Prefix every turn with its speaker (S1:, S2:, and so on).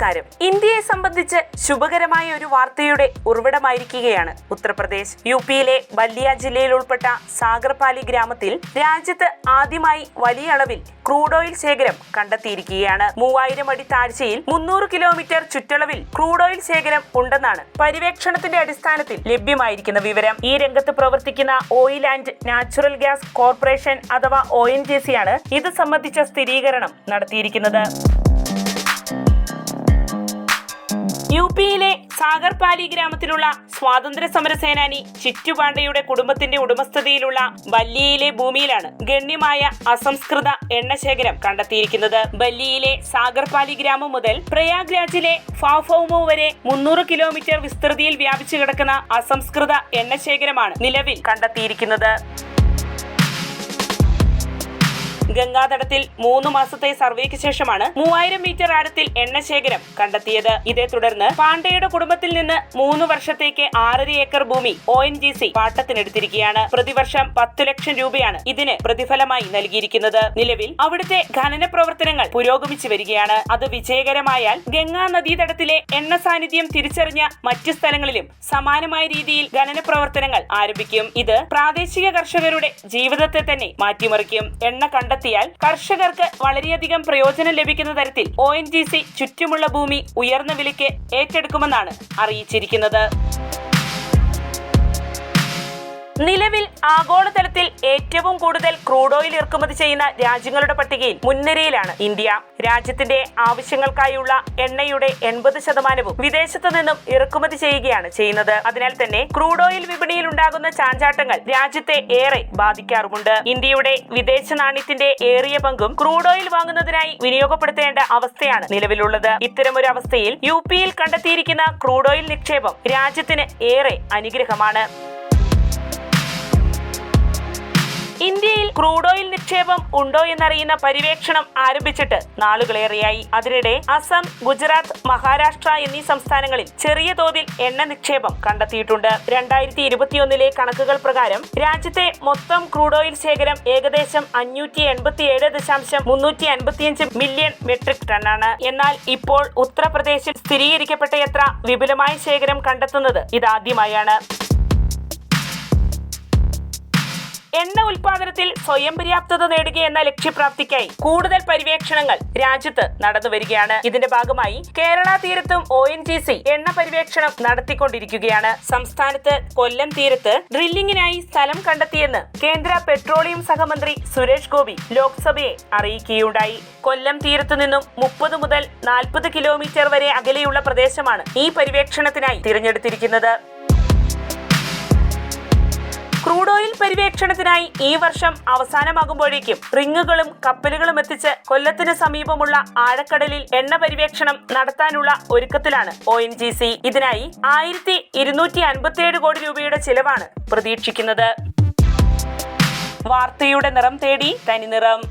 S1: നമസ്കാരം. ഇന്ത്യയെ സംബന്ധിച്ച് ശുഭകരമായ ഒരു വാർത്തയുടെ ഉറവിടമായിരിക്കുകയാണ് ഉത്തർപ്രദേശ്. യു പിയിലെ ബല്ലിയ ജില്ലയിൽ ഉൾപ്പെട്ട സാഗർപാലി ഗ്രാമത്തിൽ രാജ്യത്ത് ആദ്യമായി വലിയ അളവിൽ ക്രൂഡ് ഓയിൽ ശേഖരം കണ്ടെത്തിയിരിക്കുകയാണ്. മൂവായിരം അടി താഴ്ചയിൽ മുന്നൂറ് കിലോമീറ്റർ ചുറ്റളവിൽ ക്രൂഡ് ഓയിൽ ശേഖരം ഉണ്ടെന്നാണ് പര്യവേക്ഷണത്തിന്റെ അടിസ്ഥാനത്തിൽ ലഭ്യമായിരിക്കുന്ന വിവരം. ഈ രംഗത്ത് പ്രവർത്തിക്കുന്ന oil and natural gas corporation അഥവാ ഒ എൻ ജി ആണ് ഇത് സംബന്ധിച്ച സ്ഥിരീകരണം നടത്തിയിരിക്കുന്നത്. യു പിയിലെ സാഗർപാലി ഗ്രാമത്തിലുള്ള സ്വാതന്ത്ര്യ സമര സേനാനി ചിറ്റുപാണ്ഡയുടെ കുടുംബത്തിന്റെ ഉടമസ്ഥതയിലുള്ള ബല്ലിയയിലെ ഭൂമിയിലാണ് ഗണ്യമായ അസംസ്കൃത എണ്ണശേഖരം കണ്ടെത്തിയിരിക്കുന്നത്. ബല്ലിയിലെ സാഗർപാലി ഗ്രാമം മുതൽ പ്രയാഗ്രാജിലെ ഫാഫൌമോ വരെ മുന്നൂറ് കിലോമീറ്റർ വിസ്തൃതിയിൽ വ്യാപിച്ചു കിടക്കുന്ന അസംസ്കൃത എണ്ണശേഖരമാണ് നിലവിൽ കണ്ടെത്തിയിരിക്കുന്നത്. ഗംഗാതടത്തിൽ മൂന്ന് മാസത്തെ സർവേക്ക് ശേഷമാണ് മൂവായിരം മീറ്റർ ആഴത്തിൽ എണ്ണ ശേഖരം കണ്ടെത്തിയത്. ഇതേ തുടർന്ന് പാണ്ഡെയുടെ കുടുംബത്തിൽ നിന്ന് മൂന്ന് വർഷത്തേക്ക് ആറര ഏക്കർ ഭൂമി ഒ എൻ ജി സി പാട്ടത്തിനെടുത്തിരിക്കുകയാണ്. പ്രതിവർഷം പത്ത് ലക്ഷം രൂപയാണ് ഇതിന് പ്രതിഫലമായി നൽകിയിരിക്കുന്നത്. നിലവിൽ അവിടുത്തെ ഖനന പ്രവർത്തനങ്ങൾ പുരോഗമിച്ചു വരികയാണ്. അത് വിജയകരമായാൽ ഗംഗാ നദീതടത്തിലെ എണ്ണ സാന്നിധ്യം തിരിച്ചറിഞ്ഞ മറ്റ് സ്ഥലങ്ങളിലും സമാനമായ രീതിയിൽ ഖനന പ്രവർത്തനങ്ങൾ ആരംഭിക്കും. ഇത് പ്രാദേശിക കർഷകരുടെ ജീവിതത്തെ തന്നെ മാറ്റിമറിക്കും. എണ്ണ കണ്ടെത്തിയാൽ കർഷകർക്ക് വളരെയധികം പ്രയോജനം ലഭിക്കുന്ന തരത്തിൽ ഒ എൻ ജി സി ചുറ്റുമുള്ള ഭൂമി ഉയർന്ന വിലയ്ക്ക് ഏറ്റെടുക്കുമെന്നാണ് അറിയിച്ചിരിക്കുന്നത്. നിലവിൽ ആഗോളതലത്തിൽ ഏറ്റവും കൂടുതൽ ക്രൂഡ് ഓയിൽ ഇറക്കുമതി ചെയ്യുന്ന രാജ്യങ്ങളുടെ പട്ടികയിൽ മുൻനിരയിലാണ് ഇന്ത്യ. രാജ്യത്തിന്റെ ആവശ്യങ്ങൾക്കായുള്ള എണ്ണയുടെ എൺപത് ശതമാനവും വിദേശത്തു നിന്നും ഇറക്കുമതി ചെയ്യുകയാണ് ചെയ്യുന്നത്. അതിനാൽ തന്നെ ക്രൂഡ് ഓയിൽ വിപണിയിൽ ഉണ്ടാകുന്ന ചാഞ്ചാട്ടങ്ങൾ രാജ്യത്തെ ഏറെ ബാധിക്കാറുമുണ്ട്. ഇന്ത്യയുടെ വിദേശ നാണ്യത്തിന്റെ ഏറിയ പങ്കും ക്രൂഡ് ഓയിൽ വാങ്ങുന്നതിനായി വിനിയോഗപ്പെടുത്തേണ്ട അവസ്ഥയാണ് നിലവിലുള്ളത്. ഇത്തരമൊരു അവസ്ഥയിൽ യു പിയിൽ കണ്ടെത്തിയിരിക്കുന്ന ക്രൂഡ് ഓയിൽ നിക്ഷേപം രാജ്യത്തിന് ഏറെ അനുഗ്രഹമാണ്. ഇന്ത്യയിൽ ക്രൂഡ് ഓയിൽ നിക്ഷേപം ഉണ്ടോ എന്നറിയുന്ന പര്യവേക്ഷണം ആരംഭിച്ചിട്ട് നാളുകളേറെയായി. അതിനിടെ അസം ഗുജറാത്ത് മഹാരാഷ്ട്ര എന്നീ സംസ്ഥാനങ്ങളിൽ ചെറിയ തോതിൽ എണ്ണ നിക്ഷേപം കണ്ടെത്തിയിട്ടുണ്ട്. രണ്ടായിരത്തി ഇരുപത്തിയൊന്നിലെ കണക്കുകൾ പ്രകാരം രാജ്യത്തെ മൊത്തം ക്രൂഡ് ഓയിൽ ശേഖരം ഏകദേശം അഞ്ഞൂറ്റി എൺപത്തിയേഴ് ദശാംശം മുന്നൂറ്റി അൻപത്തിയഞ്ച് മില്യൺ മെട്രിക് ടണ്ണാണ്. എന്നാൽ ഇപ്പോൾ ഉത്തർപ്രദേശിൽ സ്ഥിരീകരിക്കപ്പെട്ട എത്ര വിപുലമായ ശേഖരം കണ്ടെത്തുന്നത് ഇതാദ്യമായാണ്. എണ്ണ ഉൽപാദനത്തിൽ സ്വയം പര്യാപ്തത നേടുക എന്ന ലക്ഷ്യപ്രാപ്തിക്കായി കൂടുതൽ പര്യവേക്ഷണങ്ങൾ രാജ്യത്ത് നടന്നു വരികയാണ്. ഇതിന്റെ ഭാഗമായി കേരള തീരത്തും ഒ എൻ ജി സി എണ്ണ പര്യവേക്ഷണം നടത്തിക്കൊണ്ടിരിക്കുകയാണ്. സംസ്ഥാനത്ത് കൊല്ലം തീരത്ത് ഡ്രില്ലിംഗിനായി സ്ഥലം കണ്ടെത്തിയെന്ന് കേന്ദ്ര പെട്രോളിയം സഹമന്ത്രി സുരേഷ് ഗോപി ലോക്സഭയെ അറിയിക്കുകയുണ്ടായി. കൊല്ലം തീരത്തു നിന്നും മുപ്പത് മുതൽ നാൽപ്പത് കിലോമീറ്റർ വരെ അകലെയുള്ള പ്രദേശമാണ് ഈ പര്യവേക്ഷണത്തിനായി തിരഞ്ഞെടുത്തിരിക്കുന്നത്. പര്യവേക്ഷണത്തിനായി ഈ വർഷം അവസാനമാകുമ്പോഴേക്കും റിങ്ങുകളും കപ്പലുകളും എത്തിച്ച് കൊല്ലത്തിന് സമീപമുള്ള ആഴക്കടലിൽ എണ്ണ പര്യവേക്ഷണം നടത്താനുള്ള ഒരുക്കത്തിലാണ് ഒ എൻ ജി സി. ഇതിനായി ആയിരത്തി ഇരുന്നൂറ്റി അൻപത്തിയേഴ് കോടി രൂപയുടെ ചിലവാണ് പ്രതീക്ഷിക്കുന്നത്. വാർത്തയുടെ നിറം തേടി തനി നിറം